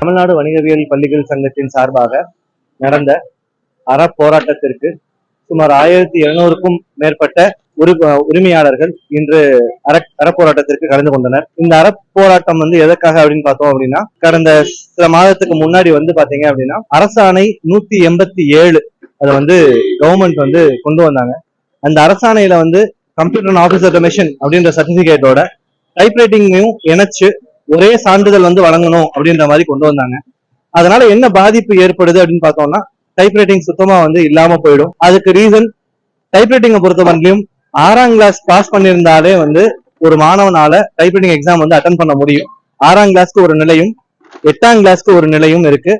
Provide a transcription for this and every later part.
தமிழ்நாடு வணிகவியல் பள்ளிகள் சங்கத்தின் சார்பாக நடந்த அறப்போராட்டத்திற்கு சுமார் ஆயிரத்தி எழுநூறுக்கும் மேற்பட்ட உரி உரிமையாளர்கள் இன்று அற அறப்போராட்டத்திற்கு கலந்து கொண்டனர். இந்த அறப்போராட்டம் வந்து எதற்காக அப்படின்னு பார்த்தோம் அப்படின்னா கடந்த சில மாதத்துக்கு முன்னாடி வந்து பாத்தீங்க அப்படின்னா அரசாணை நூத்தி எண்பத்தி ஏழு அதை வந்து கவர்மெண்ட் வந்து கொண்டு வந்தாங்க. அந்த அரசாணையில வந்து கம்ப்யூட்டர் ஆஃபீஸர் கமிஷன் அப்படின்ற சர்டிபிகேட்டோட டைப்ரைட்டிங்கையும் இணைச்சு ஒரே சான்றிதழ் வந்து வழங்கணும் அப்படின்ற மாதிரி கொண்டு வந்தாங்க. அதனால என்ன பாதிப்பு ஏற்படுது அப்படின்னு பார்த்தோம்னா டைப்ரைட்டிங் சுத்தமா வந்து இல்லாம போயிடும். அதுக்கு ரீசன் டைப்ரைட்டிங்கை பொறுத்த மட்டும் ஆறாம் கிளாஸ் பாஸ் பண்ணியிருந்தாலே வந்து ஒரு மாணவனால டைப்ரைட்டிங் எக்ஸாம் வந்து அட்டன் பண்ண முடியும். ஆறாம் கிளாஸ்க்கு ஒரு நிலையும் எட்டாம் கிளாஸ்க்கு ஒரு நிலையும் இருக்கு.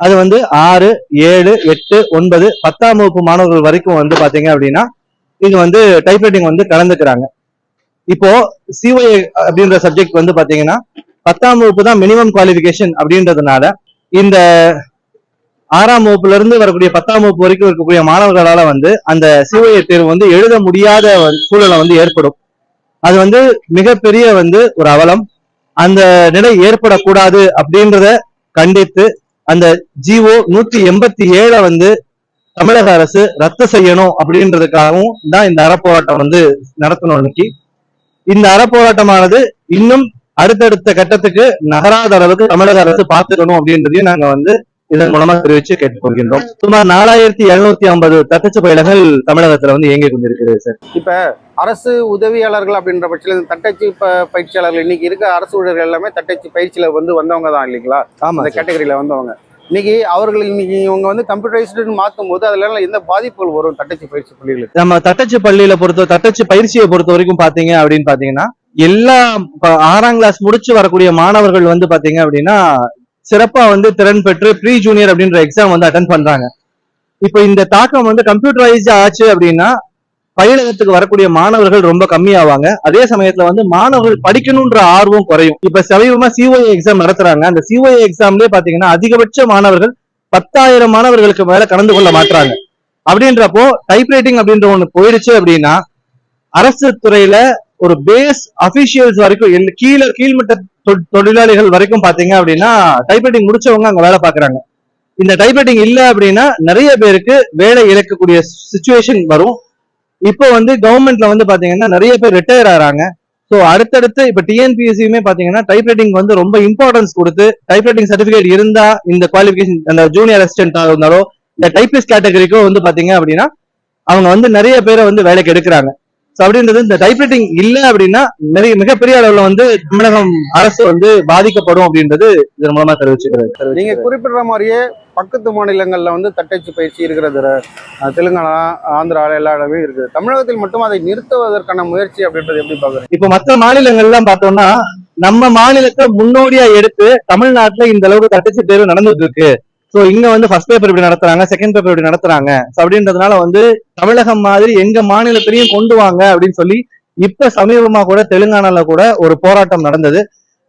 அது வந்து ஆறு ஏழு எட்டு ஒன்பது பத்தாம் வகுப்பு மாணவர்கள் வரைக்கும் வந்து பாத்தீங்க அப்படின்னா இது வந்து டைப்ரைட்டிங் வந்து கலந்துக்கிறாங்க. இப்போ சிஒஏ அப்படின்ற சப்ஜெக்ட் வந்து பாத்தீங்கன்னா பத்தாம் வகுப்பு தான் மினிமம் குவாலிபிகேஷன் அப்படின்றதுனால இந்த ஆறாம் வகுப்புல இருந்து வரக்கூடிய பத்தாம் வகுப்பு வரைக்கும் இருக்கக்கூடிய மாணவர்களால வந்து அந்த சிஓஏ தேர்வு வந்து எழுத முடியாத சூழலை வந்து ஏற்படும். அது வந்து மிகப்பெரிய வந்து ஒரு அவலம். அந்த நிலை ஏற்படக்கூடாது அப்படின்றத கண்டித்து அந்த ஜிஓ நூத்தி எண்பத்தி ஏழை வந்து தமிழக அரசு ரத்து செய்யணும் அப்படின்றதுக்காகவும் தான் இந்த அறப்போராட்டம் வந்து நடத்தணும் இன்னைக்கு. இந்த அறப்போராட்டமானது இன்னும் அடுத்தடுத்த கட்டத்துக்கு நகராத அளவுக்கு தமிழக அரசு பார்த்துக்கணும் அப்படின்றதையும் நாங்க வந்து இதன் மூலமா தெரிவிச்சு கேட்டுக்கொள்கின்றோம். சுமார் நாலாயிரத்தி எழுநூத்தி ஐம்பது தட்டச்சு பயிலங்கள் தமிழகத்துல வந்து இயங்கிக் கொண்டிருக்கிறது சார். இப்ப அரசு உதவியாளர்கள் அப்படின்ற பட்சத்தில் இந்த தட்டச்சு பயிற்சியாளர்கள் இன்னைக்கு இருக்க அரசு ஊழியர்கள் எல்லாமே தட்டச்சு பயிற்சியில வந்து வந்தவங்க தான் இல்லைங்களா? ஆமா அந்த கேட்டகரியில வந்தவங்க. இன்னைக்கு அவர்கள் இன்னைக்கு இவங்க வந்து கம்ப்யூட்டரைஸ்டு மாற்றும் போது அதுல எந்த பாதிப்புகள் வரும் தட்டச்சு பயிற்சி பள்ளிகளுக்கு? நம்ம தட்டச்சு பள்ளியில பொறுத்த தட்டச்சு பயிற்சியை பொறுத்த வரைக்கும் பாத்தீங்க அப்படின்னு பாத்தீங்கன்னா எல்லா ஆறாம் கிளாஸ் முடிச்சு வரக்கூடிய மாணவர்கள் வந்து பாத்தீங்க அப்படின்னா சிறப்பா வந்து திறன் பெற்று ப்ரீ ஜூனியர் அப்படின்ற எக்ஸாம் வந்து அட்டன் பண்றாங்க. இப்போ இந்த தாக்கம் வந்து கம்ப்யூட்டரைஸ்ட் ஆச்சு அப்படின்னா பயிலகத்துக்கு வரக்கூடிய மாணவர்கள் ரொம்ப கம்மியாவாங்க. அதே சமயத்துல வந்து மாணவர்கள் படிக்கணும்ன்ற ஆர்வம் குறையும். இப்ப சமீபமா சிஓஏ எக்ஸாம் நடத்துறாங்க. அந்த சிஓஏ எக்ஸாம்லயே பாத்தீங்கன்னா அதிகபட்ச மாணவர்கள் பத்தாயிரம் மாணவர்களுக்கு மேல கலந்து கொள்ள மாட்டாங்க அப்படின்றப்போ டைப்ரைட்டிங் அப்படின்ற ஒண்ணு போயிடுச்சு அப்படின்னா அரசு துறையில ஒரு பேஸ் அபிஷியல்ஸ் வரைக்கும் எல்- கீழே கீழ்மட்ட தொ- தொழிலாளிகள் வரைக்கும் பாத்தீங்க அப்படின்னா டைப்ரைட்டிங் முடிச்சவங்க அங்க வேலை பாக்குறாங்க இந்த டைப்ரைட்டிங் இல்ல அப்படின்னா நிறைய பேருக்கு வேலை இழக்கக்கூடிய சுச்சுவேஷன் வரும். இப்போ வந்து கவர்மெண்ட்ல வந்து பாத்தீங்கன்னா நிறைய பேர் ரிட்டையர் ஆறாங்க ஸோ அடுத்தடுத்து இப்ப டிஎன்பிஎஸ்சியுமே பாத்தீங்கன்னா டைப்ரைட்டிங் வந்து ரொம்ப இம்பார்ட்டன்ஸ் கொடுத்து டைப்ரைட்டிங் சர்டிபிகேட் இருந்தா இந்த குவாலிஃபிகேஷன் அந்த ஜூனியர் அசிஸ்டன்ட் இருந்தாலோ இந்த டைப்பிஸ்ட் கேட்டகரிக்கோ வந்து பாத்தீங்க அப்படின்னா அவங்க வந்து நிறைய பேரை வந்து வேலைக்கு எடுக்கிறாங்க. ஸோ அப்படின்றது இந்த டைப்ரைட்டிங் இல்ல அப்படின்னா நிறைய மிகப்பெரிய அளவுல வந்து தமிழகம் அரசு வந்து பாதிக்கப்படும் அப்படின்றது இதன் மூலமா தெரிவிச்சுக்கிறது. நீங்க குறிப்பிடுற மாதிரியே பக்கத்து மாநிலங்கள்ல வந்து தட்டச்சு பயிற்சி இருக்கிறது தெலுங்கானா ஆந்திரா எல்லா இடமே இருக்குது. தமிழகத்தில் மட்டும் அதை நிறுத்துவதற்கான முயற்சி அப்படின்றது எப்படி பாக்குறீங்க இப்ப மற்ற மாநிலங்கள்லாம் பார்த்தோம்னா நம்ம மாநிலத்தை முன்னோடியா எடுத்து தமிழ்நாட்டுல இந்த அளவுக்கு தட்டச்சு தேர்வு நடந்துட்டு இருக்கு. சோ இங்க வந்து ஃபர்ஸ்ட் பேப்பர் இப்படி நடத்துறாங்க செகண்ட் பேப்பர் இப்படி நடத்துறாங்க. அப்படின்றதுனால வந்து தமிழகம் மாதிரி எங்க மாநிலத்திலையும் கொண்டு வாங்க அப்படின்னு சொல்லி இப்ப சமீபமா கூட தெலுங்கானால கூட ஒரு போராட்டம் நடந்தது.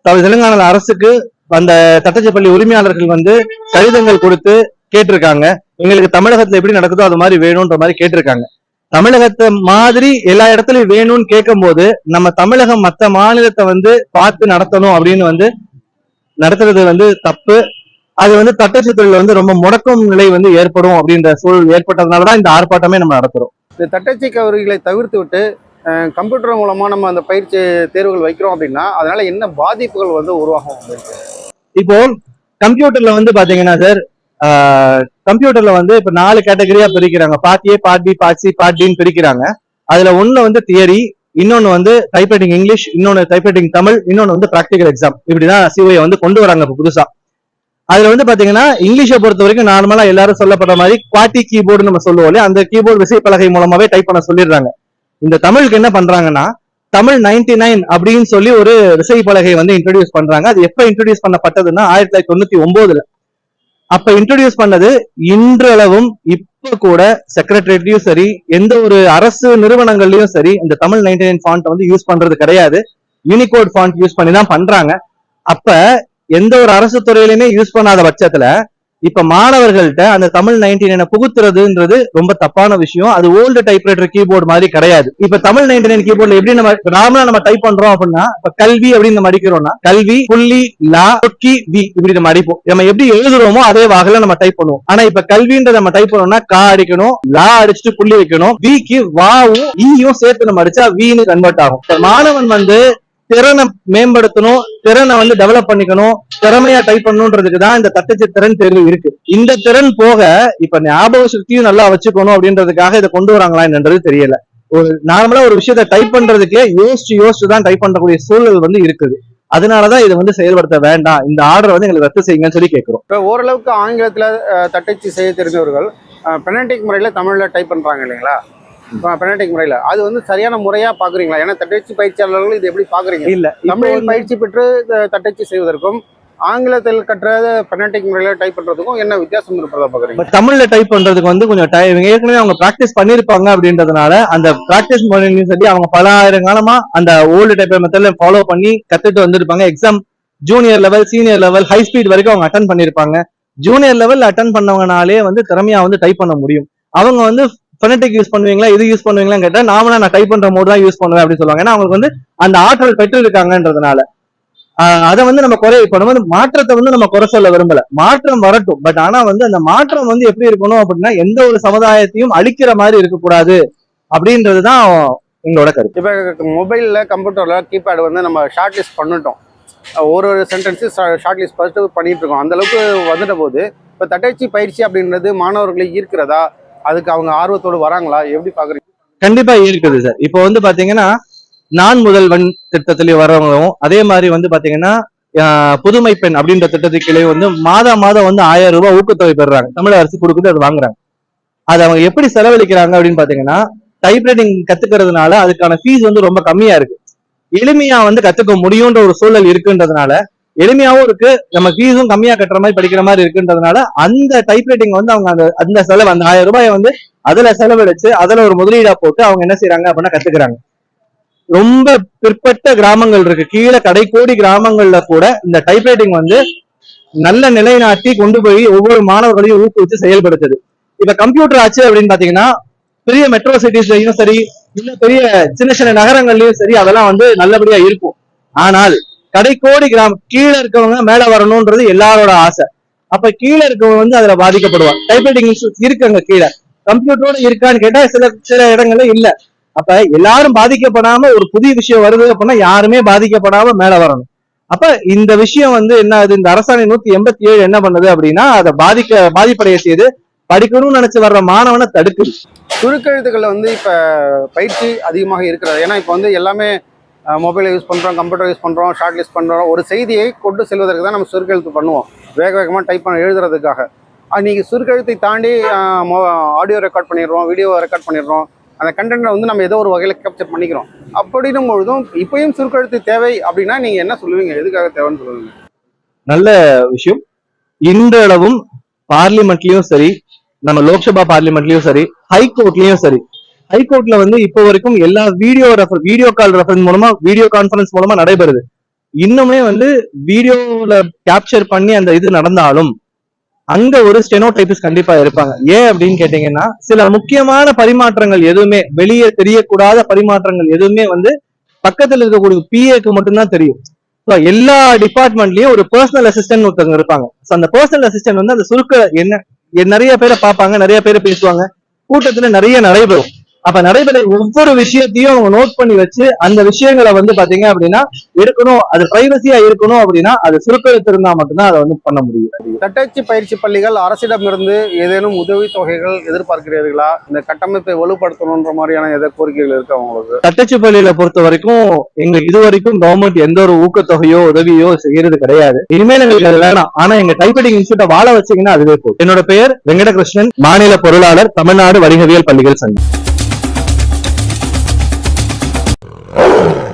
தெலுங்கானால அரசுக்கு அந்த தட்டச்சப்பள்ளி உரிமையாளர்கள் வந்து கடிதங்கள் கொடுத்து கேட்டிருக்காங்க. எங்களுக்கு தமிழகத்துல எப்படி நடக்குதோ அது மாதிரி வேணும்ன்ற மாதிரி கேட்டிருக்காங்க. தமிழகத்தை மாதிரி எல்லா இடத்துலயும் வேணும்னு கேட்கும்போது நம்ம தமிழகம் மற்ற மாநிலத்தை வந்து பார்த்து நடத்தணும் அப்படின்னு வந்து நடத்துறது வந்து தப்பு. அது வந்து தட்டச்சு தொழில வந்து ரொம்ப முடக்கும் நிலை வந்து ஏற்படும் அப்படின்ற சூழல் ஏற்பட்டதுனாலதான் இந்த ஆர்ப்பாட்டமே நம்ம நடத்துறோம். இந்த தட்டச்சு கவரிகளை தவிர்த்து விட்டு கம்ப்யூட்டர் மூலமா நம்ம அந்த பயிற்சி தேர்வுகள் வைக்கிறோம் அப்படின்னா அதனால என்ன பாதிப்புகள் வந்து உருவாகும்? இப்போ கம்ப்யூட்டர்ல வந்து பாத்தீங்கன்னா சார் கம்ப்யூட்டர்ல வந்து இப்ப நாலு கேட்டகரியா பிரிக்கிறாங்க. Part A part B part C part டின்னு பிரிக்கிறாங்க. அதுல ஒண்ணு வந்து தியரி இன்னொன்னு வந்து டைப்ரைட்டிங் இங்கிலீஷ் இன்னொன்னு டைப்ரைட்டிங் தமிழ் இன்னொன்னு வந்து பிராக்டிகல் எக்ஸாம் இப்படிதான் சிஓஏ வந்து கொண்டு வராங்க இப்ப புதுசா. அதுல வந்து பாத்தீங்கன்னா இங்கிலீஷை பொறுத்த வரைக்கும் நார்மலா எல்லாரும் சொல்லப்படுற மாதிரி குவாட்டி கீபோர்டு நம்ம சொல்லுவோம் இல்லையா? அந்த கீபோர்டு விசைப்பலகை மூலமாவே டைப் பண்ண சொல்லிடுறாங்க. இந்த தமிழுக்கு என்ன பண்றாங்கன்னா தமிழ் 99 நைன் அப்படின்னு சொல்லி ஒரு விசைப்பலகை வந்து இன்ட்ரடியூஸ் பண்றாங்க. அது எப்ப இன்ட்ரடியூஸ் பண்ணப்பட்டதுன்னா ஆயிரத்தி தொள்ளாயிரத்தி தொண்ணூத்தி ஒன்பதுல அப்ப இன்ட்ரடியூஸ் பண்ணது இன்றளவும் இப்ப கூட செக்ரட்டரியட்லயும் சரி எந்த ஒரு அரசு நிறுவனங்கள்லயும் சரி இந்த தமிழ் 99 நைன் ஃபாண்ட் வந்து யூஸ் பண்றது கிடையாது. யூனிகோட் ஃபாண்ட் யூஸ் பண்ணி தான் பண்றாங்க. அப்ப எந்த ஒரு அரசு துறையிலுமே யூஸ் பண்ணாத பட்சத்துல இப்ப மாணவர்கள்ட்ட அந்த தமிழ் நைன்டி நைனை புகுத்துறதுன்றது ரொம்ப தப்பான விஷயம். அது ஓல்டு டைப்ரைட்டர் கீபோர்டு மாதிரி கிடையாது. இப்ப தமிழ் நைன்டி நைன் கீபோர்ட்ல எப்படி நம்ம நார்மலா நம்ம டைப் பண்றோம் அப்படின்னா இப்ப கல்வி அப்படின்னு நம்ம அடிக்கிறோம்னா கல்வி புள்ளி லா கி வி இப்படி நம்ம அடிப்போம். நம்ம எப்படி எழுதுறோமோ அதே வாகல நம்ம டைப் பண்ணுவோம். ஆனா இப்ப கல்வின்றத நம்ம டைப் பண்ணோம்னா கா அடிக்கணும் லா அடிச்சுட்டு புள்ளி வைக்கணும் விக்கு வாவும் ஈயும் சேர்த்து நம்ம அடிச்சா வீன்னு கன்வெர்ட் ஆகும். மாணவன் வந்து திறனை மேம்படுத்தணும் திறனை வந்து டெவலப் பண்ணிக்கணும் திறமையா டைப் பண்ணணுன்றதுக்கு தான் இந்த தட்டச்சு திறன் தேர்வு இருக்கு. இந்த திறன் போக இப்ப ஞாபக சக்தியும் நல்லா வச்சுக்கணும் அப்படின்றதுக்காக இதை கொண்டு வராங்களா என்னன்றது தெரியல. ஒரு நார்மலா ஒரு விஷயத்த டைப் பண்றதுக்கே யோசிச்சு யோசிச்சு தான் டைப் பண்ணக்கூடிய சூழல் வந்து இருக்குது. அதனாலதான் இதை வந்து செயல்படுத்த வேண்டாம். இந்த ஆர்டர் வந்து எங்களுக்கு ரத்து செய்யுங்கன்னு சொல்லி கேட்கிறோம். இப்போ ஓரளவுக்கு ஆங்கிலத்துல தட்டச்சு செய்ய தெரிஞ்சவர்கள் பெனடிக் முறையில தமிழ்ல டைப் பண்றாங்க இல்லைங்களா? பெனடிக் முறையில். அது வந்து சரியான முறையாக பார்க்குறீங்களா ஏன்னா தட்டச்சு பயிற்சியாளர்கள் இது எப்படி பார்க்குறீங்க இல்ல தமிழில் பயிற்சி பெற்று தட்டச்சு செய்வதற்கும் ஆங்கிலத்தில் கற்ற பெனடிக் முறையில் டைப் பண்ணுறதுக்கும் என்ன வித்தியாசம் இருப்பதா பார்க்குறீங்க தமிழ்ல டைப் பண்றதுக்கு வந்து கொஞ்சம் டைம் ஏற்கனவே அவங்க பிராக்டிஸ் பண்ணிருப்பாங்க அப்படின்றதுனால அந்த பிராக்டிஸ் பண்ணி சொல்லி அவங்க பல ஆயிரம் காலமா அந்த ஓல்டு டைப் மெத்தட்ல ஃபாலோ பண்ணி கத்துட்டு வந்திருப்பாங்க. Exam junior level senior level high speed வரைக்கும் அவங்க அட்டன் பண்ணிருப்பாங்க. ஜூனியர் லெவல் அட்டன் பண்ணவங்கனாலே வந்து திறமையா வந்து டைப் பண்ண முடியும். அவங்க வந்து ஃபெனட்டிக் யூஸ் பண்ணுவீங்களா? இது யூஸ் பண்ணுவீங்களான்னு கேட்டால் நாம நான் டைப் பண்ற மோட் தான் யூஸ் பண்ணுவேன் அப்படின்னு சொல்லுவாங்க. ஏன்னா அவங்களுக்கு வந்து அந்த ஆற்றல் பெற்று இருக்காங்கன்றதுனால. அதை வந்து நம்ம குறை இப்ப நம்ம வந்து மாற்றத்தை வந்து நம்ம குறை சொல்ல விரும்பல. மாற்றம் வரட்டும். பட் ஆனா வந்து அந்த மாற்றம் வந்து எப்படி இருக்கணும் அப்படின்னா எந்த ஒரு சமுதாயத்தையும் அழிக்கிற மாதிரி இருக்கக்கூடாது அப்படின்றதுதான் எங்களோட கருத்து. இப்போ மொபைலில் கம்ப்யூட்டரில் கீபேட் வந்து நம்ம ஷார்ட் லிஸ்ட் பண்ணிட்டோம் ஒரு ஒரு சென்டென்ஸும் ஷார்ட் லிஸ்ட் ஃபஸ்ட்டு பண்ணிட்டு இருக்கோம். அந்த அளவுக்கு வந்துட்ட போது இப்போ தட்டச்சு பயிற்சி அப்படின்றது மாணவர்களை ஈர்க்கிறதா அதுக்கு அவங்க ஆர்வத்தோடு வராங்களா? எப்படி பார்க்குறீங்க கண்டிப்பா இருக்குது சார். இப்போ வந்து பாத்தீங்கன்னா நான் முதல்வன் திட்டத்திலேயே வர்றவங்களும் அதே மாதிரி வந்து பாத்தீங்கன்னா புதுமை பெண் அப்படின்ற திட்டத்துக்கிலே வந்து மாதா மாதம் வந்து ஆயிரம் ரூபாய் ஊக்கத்தொகை பெறுறாங்க. தமிழக அரசு கொடுக்குது அது வாங்குறாங்க. அது அவங்க எப்படி செலவழிக்கிறாங்க அப்படின்னு பாத்தீங்கன்னா டைப்ரைட்டிங் கத்துக்கிறதுனால அதுக்கான ஃபீஸ் வந்து ரொம்ப கம்மியா இருக்கு. எளிமையா வந்து கத்துக்க முடியும்ன்ற ஒரு சூழல் இருக்குன்றதுனால எளிமையாவும் இருக்கு. நம்ம ஃபீஸும் கம்மியா கட்டுற மாதிரி படிக்கிற மாதிரி இருக்குன்றதுனால அந்த டைப்ரைட்டிங் வந்து அவங்க அந்த அந்த செலவு அந்த ஆயிரம் ரூபாயை வந்து அதுல செலவழிச்சு அதுல ஒரு முதலீடா போட்டு அவங்க என்ன செய்யறாங்க அப்படின்னா கத்துக்கிறாங்க. ரொம்ப பிற்பட்ட கிராமங்கள் இருக்கு. கீழே கடைக்கோடி கிராமங்கள்ல கூட இந்த டைப்ரைட்டிங் வந்து நல்ல நிலைநாட்டி கொண்டு போய் ஒவ்வொரு மாணவர்களையும் ஊக்குவிச்சு செயல்படுத்துது. இப்ப கம்ப்யூட்டர் ஆச்சு அப்படின்னு பாத்தீங்கன்னா பெரிய மெட்ரோ சிட்டிஸ்லயும் சரி இல்ல பெரிய சின்ன சின்ன நகரங்கள்லயும் சரி அதெல்லாம் வந்து நல்லபடியா இருக்கும். ஆனால் கடைக்கோடி கிராமம் கீழே இருக்கவங்க மேல வரணும்ன்றது எல்லாரோட ஆசை. அப்ப கீழே இருக்கவங்க வந்து அதுல பாதிக்கப்படுவாங்க. டைப்ரைட்டிங் இன்ஸ்டியூட் இருக்காங்க கீழே. கம்ப்யூட்டரோட இருக்கான்னு கேட்டா சில சில இடங்கள்ல இல்ல. அப்ப எல்லாரும் பாதிக்கப்படாம ஒரு புதிய விஷயம் வருது அப்படின்னா யாருமே பாதிக்கப்படாம மேல வரணும். அப்ப இந்த விஷயம் வந்து என்ன ஆகுது? இந்த அரசாணை நூத்தி எண்பத்தி ஏழு என்ன பண்ணுது அப்படின்னா அதை பாதிக்க பாதிப்படைய செய்து படிக்கணும்னு நினைச்சு வர்ற மாணவனை தடுக்குது. சுருக்கெழுத்துக்களில் வந்து இப்ப பயிற்சி அதிகமாக இருக்கிறது. ஏன்னா இப்போ வந்து எல்லாமே மொபைலை யூஸ் பண்ணுறோம் கம்ப்யூட்டர் யூஸ் பண்ணுறோம் ஷார்ட் லிஸ்ட் பண்ணுறோம் ஒரு செய்தியை கொண்டு செல்வதற்கு தான் நம்ம சுருக்கெழுத்து பண்ணுவோம். வேக வேகமாக டைப் பண்ண எழுதுறதுக்காக. நீங்கள் சுருக்கெழுத்தை தாண்டி ஆடியோ ரெக்கார்ட் பண்ணிடுறோம் வீடியோ ரெக்கார்ட் பண்ணிடுறோம். அந்த கண்டென்ட்டை வந்து நம்ம ஏதோ ஒரு வகையில் கேப்சர் பண்ணிக்கிறோம். அப்படின்னும் பொழுதும் இப்பயும் சுருக்கெழுத்து தேவை அப்படின்னா நீங்கள் என்ன சொல்லுவீங்க? எதுக்காக தேவைன்னு சொல்லுவீங்க? நல்ல விஷயம். இன்றளவும் பார்லிமெண்ட்லயும் சரி நம்ம லோக்சபா பார்லிமெண்ட்லயும் சரி ஹைகோர்ட்லயும் சரி ஹைகோர்ட்ல வந்து இப்போ வரைக்கும் எல்லா video refer video call reference மூலமா வீடியோ கான்பரன்ஸ் மூலமா நடைபெறுது. இன்னுமே வந்து வீடியோல கேப்சர் பண்ணி அந்த இது நடந்தாலும் அங்க ஒரு ஸ்டெனோடைபிஸ் கண்டிப்பா இருப்பாங்க. ஏன் அப்படின்னு கேட்டீங்கன்னா சில முக்கியமான பரிமாற்றங்கள் எதுவுமே வெளியே தெரியக்கூடாத பரிமாற்றங்கள் எதுவுமே வந்து பக்கத்துல இருக்கக்கூடிய பிஏக்கு மட்டும்தான் தெரியும். எல்லா டிபார்ட்மெண்ட்லயும் ஒரு பர்சனல் அசிஸ்டன்ட் ஒருத்தவங்க இருப்பாங்க. அந்த பர்சனல் அசிஸ்டன்ட் வந்து அந்த சுருக்க என்ன நிறைய பேரை பார்ப்பாங்க நிறைய பேரை பேசுவாங்க. கூட்டத்துல நிறைய நடைபெறும். அப்ப நடைபெற ஒவ்வொரு விஷயத்தையும் அவங்க நோட் பண்ணி வச்சு அந்த விஷயங்களை வந்து பாத்தீங்க அப்படின்னா எடுக்கணும் அது பிரைவசியா இருக்கணும் அப்படின்னா அது சுருக்கெழுத்து இருந்தா மட்டும்தான் அதை வந்து பண்ண முடியும். தட்டச்சு பயிற்சி பள்ளிகள் அரசிடமிருந்து ஏதேனும் உதவி தொகைகள் எதிர்பார்க்கிறீர்களா? இந்த கட்டமைப்பை வலுப்படுத்தணுன்ற மாதிரியான எதை கோரிக்கைகள் இருக்கு அவங்களுக்கு தட்டச்சு பள்ளியில பொறுத்த வரைக்கும் எங்களுக்கு இது வரைக்கும் கவர்மெண்ட் எந்த ஒரு ஊக்கத்தொகையோ உதவியோ செய்யறது கிடையாது. இனிமேல் எங்களுக்கு அது வேணாம். ஆனா எங்க டைப்ரைட்டிங் இன்ஸ்டியூட்டை வாழ வச்சீங்கன்னா அதுவே போதும். என்னோட பெயர் வெங்கடகிருஷ்ணன். மாநில பொருளாளர் தமிழ்நாடு வணிகவியல் பள்ளிகள் சங்கம். Oh!